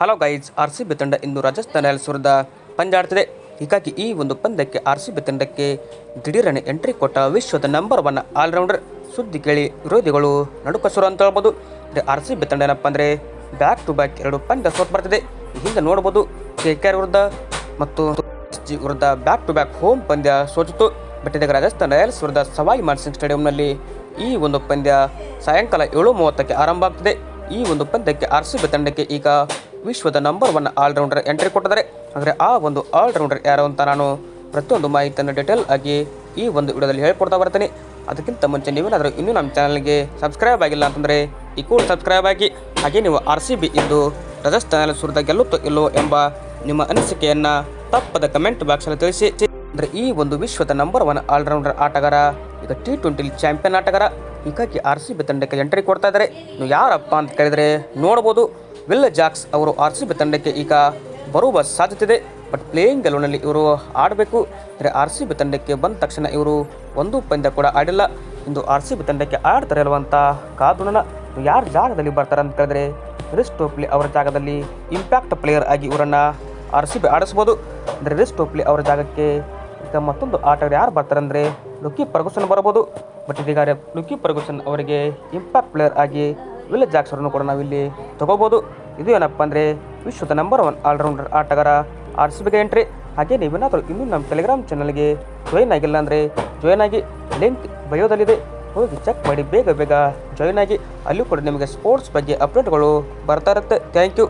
Hello guys, R C B ತಂಡ ಇಂದು Rajasthan Royals ವಿರುದ್ಧ ಪಂದ್ಯಾಡ್ತಿದೆ ಹೀಗಾಗಿ ಈ ಒಂದು ಪಂದ್ಯಕ್ಕೆ ಆರ್ ಸಿ ಬಿ ತಂಡಕ್ಕೆ ದಿಢೀರನೆ ಎಂಟ್ರಿ ಕೊಟ್ಟ ವಿಶ್ವದ ನಂಬರ್ ಒನ್ ಆಲ್ರೌಂಡರ್ ಸುದ್ದಿ ಕೇಳಿ ವಿರೋಧಿಗಳು ನಡುಕಸರು ಅಂತ ಹೇಳ್ಬೋದು. ಆರ್ ಸಿ ಬಿ ತಂಡ ಏನಪ್ಪ ಅಂದರೆ ಬ್ಯಾಕ್ ಟು ಬ್ಯಾಕ್ ಎರಡು ಪಂದ್ಯ ಸೋತ್ ಬರ್ತಿದೆ. ಹಿಂದೆ ನೋಡ್ಬೋದು ಕೆ ಕೆ ಆರ್ ವಿರುದ್ಧ ಮತ್ತು ಜಿ ವಿರುದ್ಧ ಬ್ಯಾಕ್ ಟು ಬ್ಯಾಕ್ ಹೋಮ್ ಪಂದ್ಯ ಸೋಚಿತು ಬಟ್ ಇದಕ್ಕೆ ರಾಜಸ್ಥಾನ್ ರಾಯಲ್ಸ್ ವಿರುದ್ಧ ಸವಾಯಿ ಮಾನ್ಸಿಂಗ್ ಸ್ಟೇಡಿಯಂನಲ್ಲಿ ಈ ಒಂದು ಪಂದ್ಯ ಸಾಯಂಕಾಲ ಏಳು ಮೂವತ್ತಕ್ಕೆ ಆರಂಭ ಆಗ್ತಿದೆ. ಈ ಒಂದು ಪಂದ್ಯಕ್ಕೆ ಆರ್ ಸಿ ಬಿ ತಂಡಕ್ಕೆ ಈಗ ವಿಶ್ವದ ನಂಬರ್ ಒನ್ ಆಲ್ರೌಂಡರ್ ಎಂಟ್ರಿ ಕೊಟ್ಟಿದ್ದಾರೆ. ಅಂದರೆ ಆ ಒಂದು ಆಲ್ರೌಂಡರ್ ಯಾರು ಅಂತ ನಾನು ಪ್ರತಿಯೊಂದು ಮಾಹಿತಿಯನ್ನು ಡೀಟೇಲ್ ಆಗಿ ಈ ಒಂದು ವಿಡಿಯೋದಲ್ಲಿ ಹೇಳ್ಕೊಡ್ತಾ ಬರ್ತೀನಿ. ಅದಕ್ಕಿಂತ ಮುಂಚೆ ನೀವೇನಾದರೂ ಇನ್ನೂ ನಮ್ಮ ಚಾನಲ್ಗೆ ಸಬ್ಸ್ಕ್ರೈಬ್ ಆಗಿಲ್ಲ ಅಂತಂದರೆ ಈ ಕೂಡ ಸಬ್ಸ್ಕ್ರೈಬ್ ಆಗಿ. ಹಾಗೆ ನೀವು ಆರ್ ಸಿ ಬಿ ಇಂದು ರಾಜಸ್ಥಾನ ಸುರಿದ ಗೆಲ್ಲುತ್ತೋ ಇಲ್ಲೋ ಎಂಬ ನಿಮ್ಮ ಅನಿಸಿಕೆಯನ್ನು ತಪ್ಪದ ಕಮೆಂಟ್ ಬಾಕ್ಸಲ್ಲಿ ತಿಳಿಸಿ. ಅಂದರೆ ಈ ಒಂದು ವಿಶ್ವದ ನಂಬರ್ ಒನ್ ಆಲ್ರೌಂಡರ್ ಆಟಗಾರ, ಈಗ ಟಿ ಟ್ವೆಂಟಿ ಚಾಂಪಿಯನ್ ಆಟಗಾರ, ಹೀಗಾಗಿ ಆರ್ ಸಿ ಬಿ ತಂಡಕ್ಕೆ ಎಂಟ್ರಿ ಕೊಡ್ತಾ ಇದ್ದಾರೆ. ನೀವು ಯಾರಪ್ಪ ಅಂತ ಕೇಳಿದರೆ ನೋಡ್ಬೋದು. ವಿಲ್ಲ ಜಾಕ್ಸ್ ಅವರು ಆರ್ ಸಿ ಬಿ ತಂಡಕ್ಕೆ ಈಗ ಬರುವ ಸಾಧ್ಯತೆ ಇದೆ ಬಟ್ ಪ್ಲೇಯಿಂಗ್ ಗೆಲುವಿನಲ್ಲಿ ಇವರು ಆಡಬೇಕು. ಅಂದರೆ ಆರ್ ಸಿ ಬಿ ತಂಡಕ್ಕೆ ಬಂದ ತಕ್ಷಣ ಇವರು ಒಂದು ಪಂದ್ಯ ಕೂಡ ಆಡಿಲ್ಲ. ಇಂದು ಆರ್ ಸಿ ಬಿ ತಂಡಕ್ಕೆ ಆಡ್ತಾರೆ ಅಲ್ವಂತ ಅಂತ ಕಾದುಣ ಯಾರ ಜಾಗದಲ್ಲಿ ಬರ್ತಾರೆ ಅಂತ ಕೇಳಿದ್ರೆ ರಿಸ್ ಟೋಪ್ಲಿ ಅವರ ಜಾಗದಲ್ಲಿ ಇಂಪ್ಯಾಕ್ಟ್ ಪ್ಲೇಯರ್ ಆಗಿ ಇವರನ್ನು ಆರ್ ಸಿ ಬಿ ಆಡಿಸ್ಬೋದು ಅಂದರೆ ರಿಸ್ ಟೋಪ್ಲಿ ಅವರ ಜಾಗಕ್ಕೆ ಈಗ ಮತ್ತೊಂದು ಆಟಗಾರ ಯಾರು ಬರ್ತಾರೆ ಅಂದರೆ ಲುಕಿ ಪರ್ಗುಸನ್ ಬರ್ಬೋದು ಬಟ್ ಇದೀಗ ಲುಕಿ ಪರ್ಗುಸನ್ ಅವರಿಗೆ ಇಂಪ್ಯಾಕ್ಟ್ ಪ್ಲೇಯರ್ ಆಗಿ ವಿಲ್ಲ ಜಾಕ್ಸ್ ಅವರನ್ನು ಕೂಡ ನಾವಿಲ್ಲಿ ತಗೋಬೋದು. ಇದು ಏನಪ್ಪ ಅಂದರೆ ವಿಶ್ವದ ನಂಬರ್ ಒನ್ ಆಲ್ರೌಂಡರ್ ಆಟಗಾರ ಆರ್ ಸಿ ಬಿಗೆ ಎಂಟ್ರಿ ಹಾಗೆ ನೀವೇನಾದರೂ ಇನ್ನೂ ನಮ್ಮ ಟೆಲಿಗ್ರಾಮ್ ಚಾನಲ್ಗೆ ಜಾಯಿನ್ ಆಗಿಲ್ಲ ಅಂದರೆ ಜಾಯಿನ್ ಆಗಿ ಲಿಂಕ್ ಬಯೋದಲ್ಲಿದೆ. ಹೋಗಿ ಚೆಕ್ ಮಾಡಿ, ಬೇಗ ಬೇಗ ಜಾಯಿನ್ ಆಗಿ. ಅಲ್ಲೂ ಕೂಡ ನಿಮಗೆ ಸ್ಪೋರ್ಟ್ಸ್ ಬಗ್ಗೆ ಅಪ್ಡೇಟ್ಗಳು ಬರ್ತಾ ಇರುತ್ತೆ. Thank you